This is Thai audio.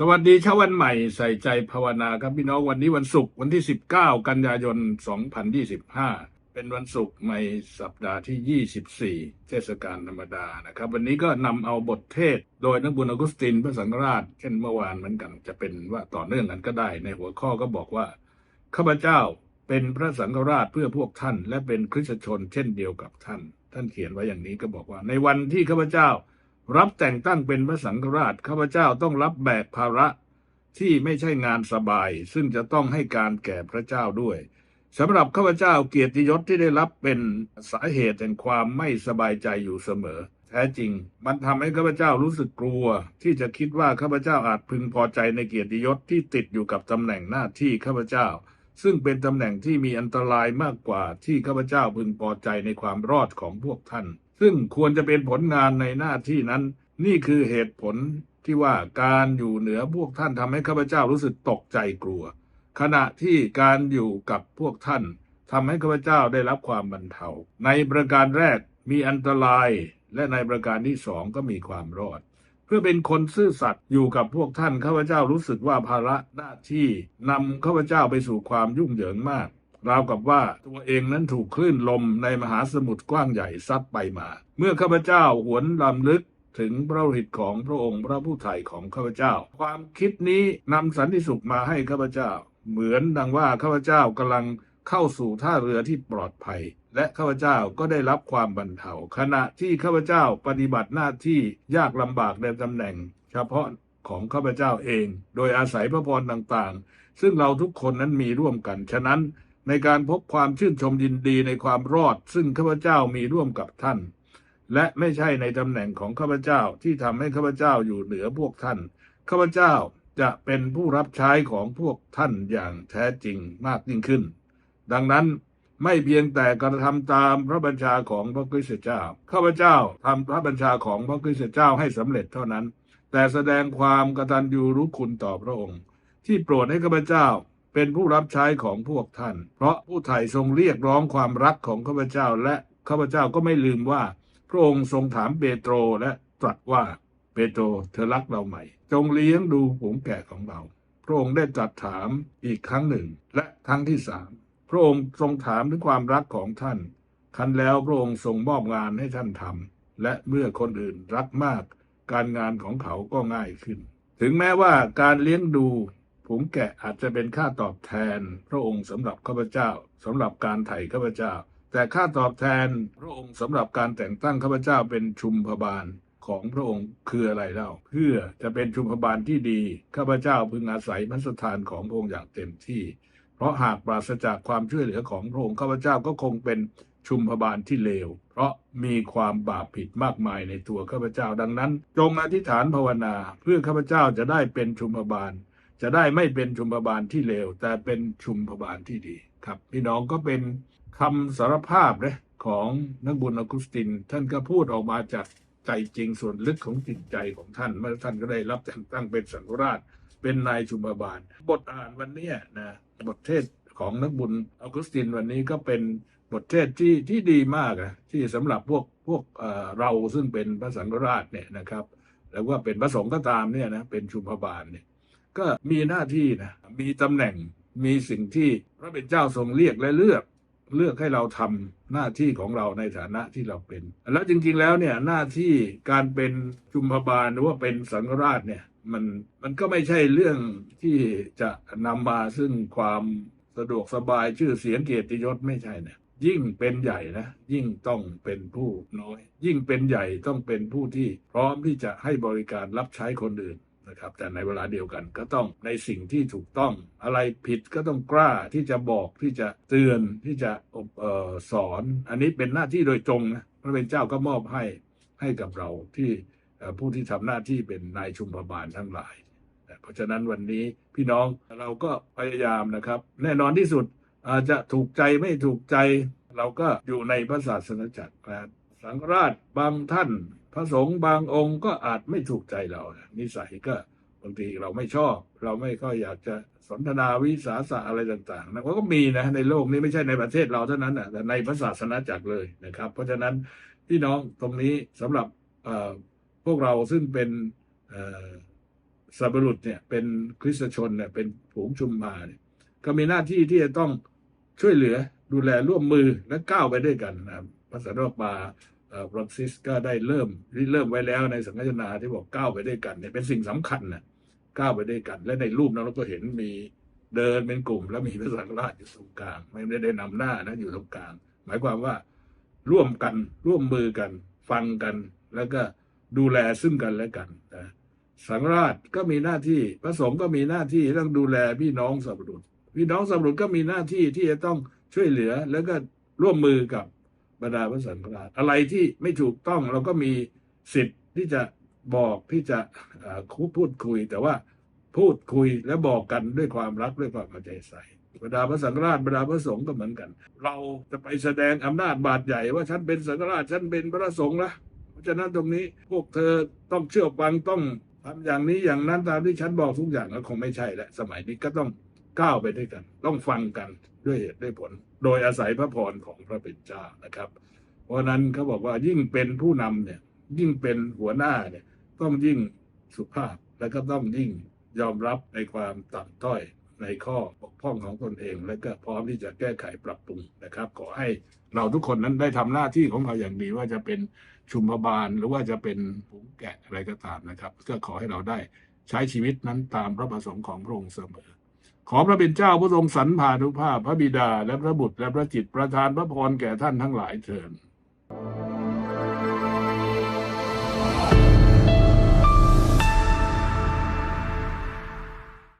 สวัสดีเช้าวันใหม่ใส่ใจภาวนาครับพี่น้องวันนี้วันศุกร์วันที่ 19 กันยายน 2025 เป็นวันศุกร์ในสัปดาห์ที่ 24 เทศกาลธรรมดานะครับ วันนี้ก็นำเอาบทเทศ โดยนักบุญออกุสตินพระสังฆราช เช่นเมื่อวานเหมือนกันจะเป็นว่าต่อเนื่องกันก็ได้ ในหัวข้อก็บอกว่าข้าพเจ้าเป็นพระสังฆราชเพื่อพวกท่าน และเป็นคริสตชน เช่นเดียวกับท่าน ท่านเขียนไว้อย่างนี้ก็บอกว่า ในวันที่ข้าพเจ้า รับแต่งตั้งเป็นพระสังฆราชข้าพเจ้าต้องรับแบกภาระที่ไม่ใช่งานสบาย ซึ่งจะต้องให้การแก่พระเจ้าด้วยสำหรับข้าพเจ้าเกียรติยศที่ได้รับเป็นสาเหตุแห่งความไม่สบายใจอยู่เสมอ แท้จริง มันทำให้ข้าพเจ้ารู้สึกกลัว ที่จะคิดว่าข้าพเจ้าอาจพึงพอใจในเกียรติยศที่ติดอยู่กับตำแหน่งหน้าที่ข้าพเจ้า ซึ่งเป็นตำแหน่งที่มีอันตรายมากกว่าที่ข้าพเจ้าพึงพอใจในความรอดของพวกท่าน ซึ่งควรจะเป็นผลงานในหน้าที่นั้น นี่คือเหตุผลที่ว่าการอยู่เหนือพวกท่านทำให้ข้าพเจ้ารู้สึกตกใจกลัว ขณะที่การอยู่กับพวกท่านทำให้ข้าพเจ้าได้รับความบรรเทา ในประการแรกมีอันตราย และในประการที่สองก็มีความรอด เพื่อเป็นคนซื่อสัตย์อยู่กับพวกท่านข้าพเจ้ารู้สึกว่าภาระหน้าที่นำข้าพเจ้าไปสู่ความยุ่งเหยิงมาก ราวกับว่าตัวเองนั้นถูกคลื่นลมในมหาสมุทรกว้างใหญ่ซัดไปมา เมื่อข้าพเจ้าหวนลำลึกถึงพระโลหิตของพระองค์พระผู้ไถ่ของข้าพเจ้า ความคิดนี้นำสันติสุขมาให้ข้าพเจ้า เหมือนดังว่าข้าพเจ้ากำลังเข้าสู่ท่าเรือที่ปลอดภัย และข้าพเจ้าก็ได้รับความบรรเทาขณะที่ข้าพเจ้าปฏิบัติหน้าที่ยากลำบากในตำแหน่ง เฉพาะของข้าพเจ้าเอง โดยอาศัยพระพรต่างๆ ซึ่งเราทุกคนนั้นมีร่วมกันฉะนั้น ในการพบความชื่นชมยินดีในความรอด ซึ่งข้าพเจ้ามีร่วมกับท่าน และไม่ใช่ในตำแหน่งของข้าพเจ้าที่ทำให้ข้าพเจ้าอยู่เหนือพวกท่าน ข้าพเจ้าจะเป็นผู้รับใช้ของพวกท่านอย่างแท้จริงมากยิ่งขึ้น ดังนั้นไม่เพียงแต่กระทำตามพระบัญชาของพระคริสตเจ้า ข้าพเจ้าทำพระบัญชาของพระคริสตเจ้าให้สำเร็จเท่านั้น แต่แสดงความกตัญญูรู้คุณต่อพระองค์ ที่โปรดให้ข้าพเจ้า เป็นผู้รับใช้ของพวกท่าน เพราะผู้ไถ่ทรงเรียกร้องความรักของข้าพเจ้าและข้าพเจ้าก็ไม่ลืมว่า พระองค์ทรงถามเปโตรและตรัสว่าเปโตรเธอรักเราไหม จงเลี้ยงดูผงแกะของเรา พระองค์ได้ตรัสถามอีกครั้งหนึ่ง และครั้งที่สามพระองค์ทรงถามถึงความรักของท่านคันแล้วพระองค์ทรงมอบงานให้ท่านทำและเมื่อคนอื่นรักมาก การงานของเขาก็ง่ายขึ้น ถึงแม้ว่าการเลี้ยงดู ผงแกะอาจจะเป็นค่าตอบแทนพระองค์สำหรับข้าพเจ้าสำหรับการไถ่ข้าพเจ้า แต่ค่าตอบแทนพระองค์สำหรับการแต่งตั้งข้าพเจ้าเป็นชุมพบาลของพระองค์คืออะไรเล่าเพื่อจะเป็นชุมพบาลที่ดีข้าพเจ้าพึงอาศัยพระสถานของพระองค์อย่างเต็มที่ เพราะหากปราศจากความช่วยเหลือของพระองค์ข้าพเจ้าก็คงเป็นชุมพบาลที่เลว เพราะมีความบาปผิดมากมายในตัวข้าพเจ้าดังนั้น จงอธิษฐานภาวนา เพื่อข้าพเจ้าจะได้เป็นชุมพบาล จะได้ไม่เป็นชุมพบาลที่เลว แต่เป็นชุมพบาลที่ดีครับ พี่น้องก็เป็นคำสารภาพนะของนักบุญอกุสติน ท่านก็พูดออกมาจากใจจริงส่วนลึกของจิตใจของท่านเมื่อท่านก็ได้รับแต่งตั้งเป็นสังฆราช เป็นนายชุมพบาล บทอ่านวันนี้นะบทเทศของนักบุญอกุสตินวันนี้ก็เป็นบทเทศที่ที่ดีมากอะที่สำหรับพวกพวกเอ่อเราซึ่งเป็นพระสังฆราชเนี่ยนะครับ แล้วว่าเป็นพระสงฆ์ก็ตามเนี่ยนะเป็นชุมพบาลเนี่ย ก็มีหน้าที่นะมีตำแหน่งมีสิ่งที่พระเป็นเจ้าทรงเรียกและเลือกเลือกให้เราทำหน้าที่ของเราในฐานะที่เราเป็น แล้วจริงๆแล้วเนี่ยหน้าที่การเป็นชุมพบาลหรือว่าเป็นสังฆราชเนี่ยมันมันก็ไม่ใช่เรื่องที่จะนำมาซึ่งความสะดวกสบายชื่อเสียงเกียรติยศไม่ใช่เนี่ยยิ่งเป็นใหญ่นะยิ่งต้องเป็นผู้น้อย ยิ่งเป็นใหญ่ต้องเป็นผู้ที่พร้อมที่จะให้บริการรับใช้คนอื่น นะครับ แต่ในเวลาเดียวกันก็ต้องในสิ่งที่ถูกต้อง อะไรผิดก็ต้องกล้าที่จะบอกที่จะเตือนที่จะออสอน อันนี้เป็นหน้าที่โดยตรงนะพระเป็นเจ้าก็มอบให้ให้กับเราที่ผู้ที่ทำหน้าที่เป็นนายชุมพบาลทั้งหลาย เพราะฉะนั้นวันนี้พี่น้องเราก็พยายามนะครับ แน่นอนที่สุดอาจจะถูกใจไม่ถูกใจ เราก็อยู่ในพระศาสนาจักรนะสังราชบางท่าน ระสงฆ์บางองค์ก็อาจไม่ถูกใจเรานิสัยก็บางทีเราไม่ชอบ เราไม่ค่อยอยากจะสนทนาวิสาสะอะไรต่างๆนะก็มีนะในโลกนี้ไม่ใช่ในประเทศเราเท่านั้นนะแต่ในพระศาสนาจักรเลยนะครับ เพราะฉะนั้นพี่น้องตรงนี้สำหรับพวกเราซึ่งเป็นสับรุษเนี่ยเป็นคริสตชนเนี่ยเป็นผูงชุมมาเนี่ยก็มีหน้าที่ที่จะต้องช่วยเหลือดูแลร่วมมือและก้าวไปด้วยกันนะครับพระสันตปา ฟรานซิสก็ได้เริ่มเริ่มไว้แล้วในสังฆนาที่บอกก้าวไปด้วยกันเนี่ยเป็นสิ่งสำคัญนะก้าวไปด้วยกัน และในรูปนั้นเราก็เห็นมีเดินเป็นกลุ่ม แล้วมีพระสังฆราชอยู่ตรงกลาง ไม่ได้นำหน้านะอยู่ตรงกลาง หมายความว่าร่วมกันร่วมมือกัน ฟังกัน แล้วก็ดูแลซึ่งกันและกันนะสังฆราชก็มีหน้าที่พระสงฆ์ก็มีหน้าที่ต้องดูแลพี่น้องสัพพรุษพี่น้องสัพพรุษก็มีหน้าที่ที่จะต้องช่วยเหลือแล้วก็ร่วมมือกับ บรรดาพระสังฆราชอะไรที่ไม่ถูกต้องเราก็มีสิทธิ์ที่จะบอกที่จะเอ่อพูดคุย แต่ว่าพูดคุยและบอกกันด้วยความรักด้วยความเอาใจใส่บรรดาพระสังฆราชบรรดาพระสงฆ์ก็เหมือนกัน เราจะไปแสดงอำนาจบาดใหญ่ว่าฉันเป็นสังฆราชฉันเป็นพระสงฆ์นะเพราะฉะนั้นตรงนี้พวกเธอต้องเชื่อฟังต้องทำอย่างนี้อย่างนั้นตามที่ฉันบอกทุกอย่างก็คงไม่ใช่แล้วสมัยนี้ก็ต้อง ก้าวไปด้วยกัน ต้องฟังกันด้วยเหตุด้วยผล โดยอาศัยพระพรของพระเป็นเจ้านะครับ เพราะนั้นเขาบอกว่ายิ่งเป็นผู้นำเนี่ยยิ่งเป็นหัวหน้าเนี่ยต้องยิ่งสุภาพและก็ต้องยิ่งยอมรับในความต่ำต้อยในข้อบกพร่องของตนเอง และก็พร้อมที่จะแก้ไขปรับปรุงนะครับ ขอให้เราทุกคนนั้นได้ทำหน้าที่ของเราอย่างดีว่าจะเป็นชุมพบาลหรือว่าจะเป็นผูงแกะอะไรก็ตามนะครับ ก็ขอให้เราได้ใช้ชีวิตนั้นตามพระประสงค์ของพระองค์เสมอ ขอพระเป็นเจ้าพระทรงสรรพานุภาพพระบิดาและพระบุตรและพระจิตประทานพระพรแก่ท่านทั้งหลายเถิด